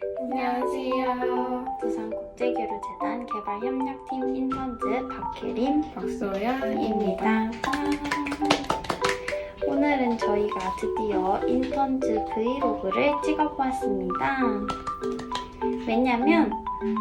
안녕하세요. 부산국제교류재단 개발협력팀 인턴즈 박혜림 박소연입니다. 입니다. 오늘은 저희가 드디어 인턴즈 브이로그를 찍어보았습니다. 왜냐면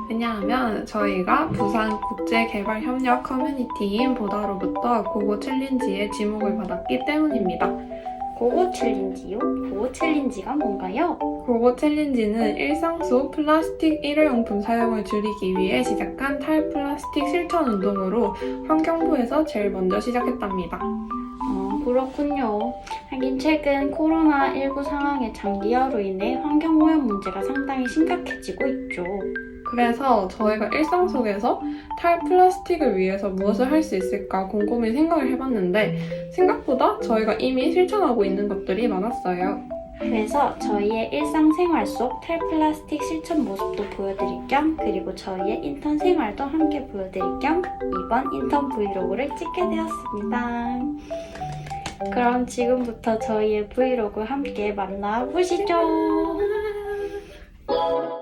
왜냐하면 저희가 부산 국제개발협력 커뮤니티인 보다로부터 고고 챌린지의 지목을 받았기 때문입니다. 고고 챌린지요? 고고 챌린지가 뭔가요? 고고 챌린지는 일상 속 플라스틱 일회용품 사용을 줄이기 위해 시작한 탈플라스틱 실천 운동으로 환경부에서 제일 먼저 시작했답니다. 어, 그렇군요. 하긴 최근 코로나19 상황의 장기화로 인해 환경오염 문제가 상당히 심각해지고 있죠. 그래서 저희가 일상 속에서 탈플라스틱을 위해서 무엇을 할 수 있을까 곰곰이 생각을 해봤는데 생각보다 저희가 이미 실천하고 있는 것들이 많았어요. 그래서 저희의 일상생활 속 탈플라스틱 실천 모습도 보여드릴 겸 그리고 저희의 인턴 생활도 함께 보여드릴 겸 이번 인턴 브이로그를 찍게 되었습니다. 그럼 지금부터 저희의 브이로그 함께 만나보시죠.